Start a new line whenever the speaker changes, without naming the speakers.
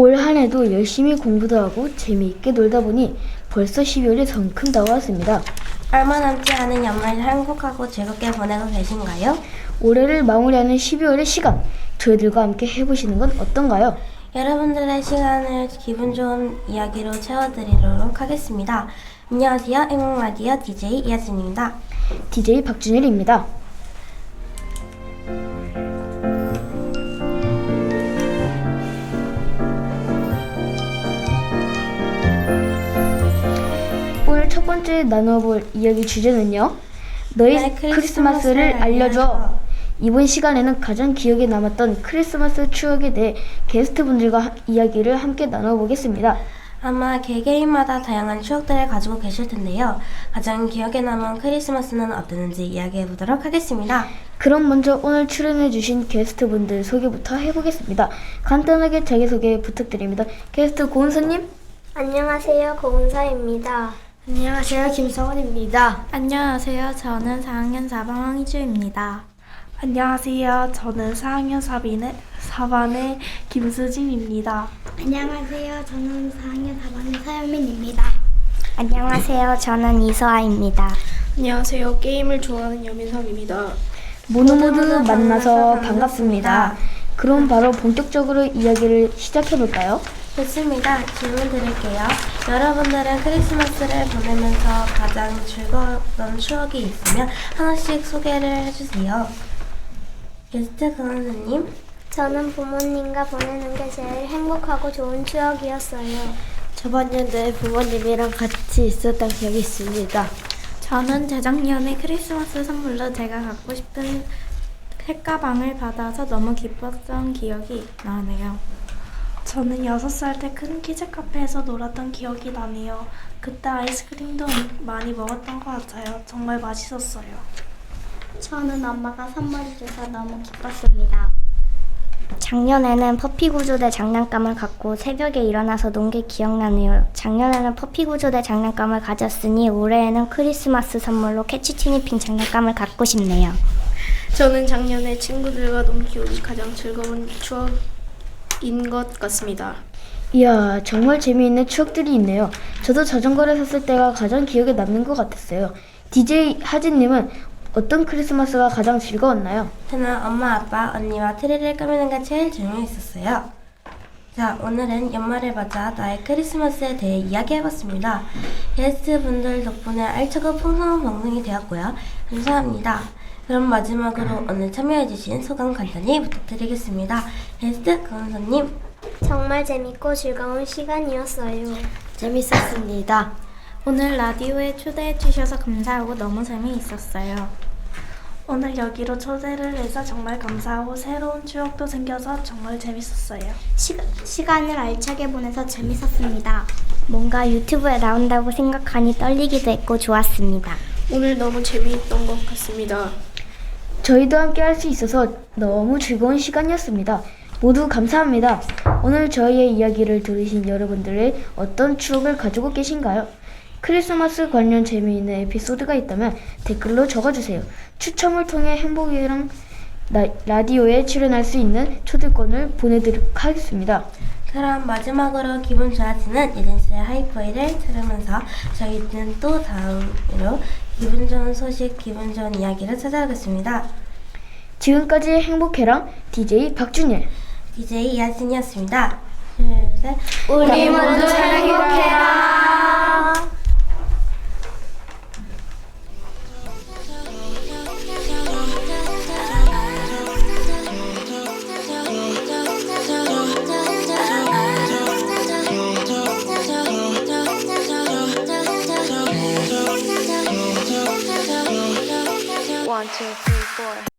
올 한 해도 열심히 공부도 하고 재미있게 놀다 보니 벌써 12월이 성큼 다가왔습니다.
얼마 남지 않은 연말 행복하고 즐겁게 보내고 계신가요?
올해를 마무리하는 12월의 시간, 저희들과 함께 해보시는 건 어떤가요?
여러분들의 시간을 기분 좋은 이야기로 채워드리도록 하겠습니다. 안녕하세요. 행복라디오 DJ 이하진입니다.
DJ 박준일입니다. 나눠볼 이야기 주제는요. 너희
네,
크리스마스를
크리스마스를
알려줘.
알려줘.
이번 시간에는 가장 기억에 남았던 크리스마스 추억에 대해 게스트분들과 하- 이야기를 함께 나눠보겠습니다.
아마 개개인마다 다양한 추억들을 가지고 계실 텐데요. 가장 기억에 남은 크리스마스는 어땠는지 이야기해 보도록 하겠습니다.
그럼 먼저 오늘 출연해주신 게스트분들 소개부터 해보겠습니다. 간단하게 자기소개 부탁드립니다. 게스트 고은서님,
안녕하세요. 고은서입니다.
안녕하세요. 김성원입니다.
안녕하세요. 저는 4학년 4반 황희주입니다.
안녕하세요. 저는 4학년 4반의, 4반의 김수진입니다.
안녕하세요. 저는 4학년 4반의 서현민입니다. 안녕하세요. 저는 이서아입니다.
안녕하세요. 게임을 좋아하는 여민석입니다.
모두 모두 만나서.
반갑습니다.
그럼 바로 본격적으로 이야기를 시작해볼까요?
좋습니다. 질문 드릴게요. 여러분들은 크리스마스를 보내면서 가장 즐거웠던 추억이 있으면 하나씩 소개를 해주세요. 게스트 강원수님,
저는 부모님과 보내는 게 제일 행복하고 좋은 추억이었어요.
저번 연도에 부모님이랑 같이 있었던 기억이 있습니다.
저는 재작년에 크리스마스 선물로 제가 갖고 싶은 책가방을 받아서 너무 기뻤던 기억이 나네요.
저는 6살 때 큰 키즈 카페에서 놀았던 기억이 나네요. 그때 아이스크림도 많이 먹었던 것 같아요. 정말 맛있었어요.
저는 엄마가 선물을 줘서 너무 기뻤습니다. 작년에는 퍼피 구조대 장난감을 갖고 새벽에 일어나서 논 게 기억나네요. 작년에는 퍼피 구조대 장난감을 가졌으니 올해에는 크리스마스 선물로 캐치 티니핑 장난감을 갖고 싶네요.
저는 작년에 친구들과 논 기억이 가장 즐거운 추억 인 것 같습니다.
이야, 정말 재미있는 추억들이 있네요. 저도 자전거를 샀을 때가 가장 기억에 남는 것 같았어요. DJ 하진님은 어떤 크리스마스가 가장 즐거웠나요?
저는 엄마, 아빠, 언니와 트리를 꾸미는 게 제일 재미있었어요. 자, 오늘은 연말을 맞아 나의 크리스마스에 대해 이야기해봤습니다. 게스트분들 덕분에 알차고 풍성한 방송이 되었고요. 감사합니다. 그럼 마지막으로 오늘 참여해주신 소감 간단히 부탁드리겠습니다. 게스트 강원서님,
정말 재밌고 즐거운 시간이었어요.
재밌었습니다.
오늘 라디오에 초대해 주셔서 감사하고 너무 재미있었어요.
오늘 여기로 초대를 해서 정말 감사하고 새로운 추억도 생겨서 정말 재밌었어요.
시, 시간을 알차게 보내서 재밌었습니다. 뭔가 유튜브에 나온다고 생각하니 떨리기도 했고 좋았습니다.
오늘 너무 재미있던 것 같습니다.
저희도 함께 할 수 있어서 너무 즐거운 시간이었습니다. 모두 감사합니다. 오늘 저희의 이야기를 들으신 여러분들의 어떤 추억을 가지고 계신가요? 크리스마스 관련 재미있는 에피소드가 있다면 댓글로 적어주세요. 추첨을 통해 행복이랑 나- 라디오에 출연할 수 있는 초대권을 보내드리도록 하겠습니다.
그럼 마지막으로 기분 좋아지는 예진스의 하이퍼이를 들으면서 저희는 또 다음으로 기분 좋은 소식, 기분 좋은 이야기를 찾아오겠습니다.
지금까지 행복해랑 DJ 박준일.
DJ 이하진이었습니다. 둘, 셋.
우리
모두 잘 행복해라.